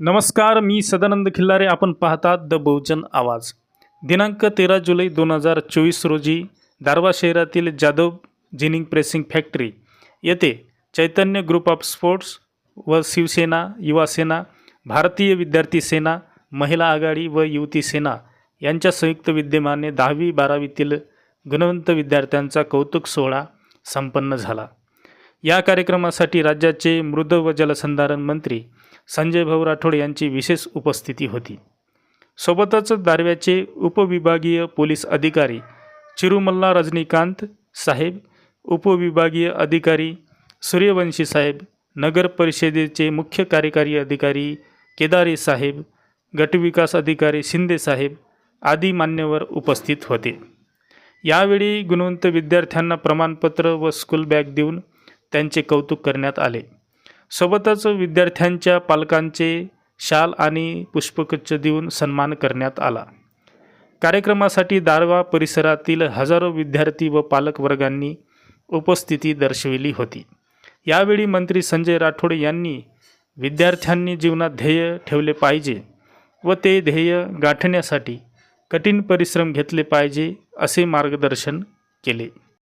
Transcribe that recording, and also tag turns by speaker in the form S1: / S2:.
S1: नमस्कार मी सदानंद खिल्लारे. आपण पाहतात द बहुजन आवाज. दिनांक तेरा जुलै दोन हजार चोवीस रोजी दारवा शहरातील जाधव जिनिंग प्रेसिंग फॅक्टरी येथे चैतन्य ग्रुप ऑफ स्पोर्ट्स व शिवसेना युवासेना भारतीय विद्यार्थी सेना महिला आघाडी व युवती सेना यांच्या संयुक्त विद्यमाने दहावी बारावीतील गुणवंत विद्यार्थ्यांचा कौतुक सोहळा संपन्न झाला. या कार्यक्रमासाठी राज्याचे मृद व जलसंधारण मंत्री संजय भाऊ राठोड यांची विशेष उपस्थिती होती. सोबतच दारव्याचे उपविभागीय पोलीस अधिकारी चिरुमल्ला रजनीकांत साहेब उपविभागीय अधिकारी सूर्यवंशी साहेब नगर परिषदेचे मुख्य कार्यकारी अधिकारी केदारे साहेब गटविकास अधिकारी शिंदे साहेब आदी मान्यवर उपस्थित होते. यावेळी गुणवंत विद्यार्थ्यांना प्रमाणपत्र व स्कूल बॅग देऊन त्यांचे कौतुक करण्यात आले. सोबतच विद्यार्थ्यांच्या पालकांचे शाल आणि पुष्पगुच्छ देऊन सन्मान करण्यात आला. कार्यक्रमासाठी दारवा परिसरातील हजारो विद्यार्थी व पालकवर्गांनी उपस्थिती दर्शविली होती. यावेळी मंत्री संजय राठोड यांनी विद्यार्थ्यांनी जीवनात ध्येय ठेवले पाहिजे व ते ध्येय गाठण्यासाठी कठीण परिश्रम घेतले पाहिजे असे मार्गदर्शन केले.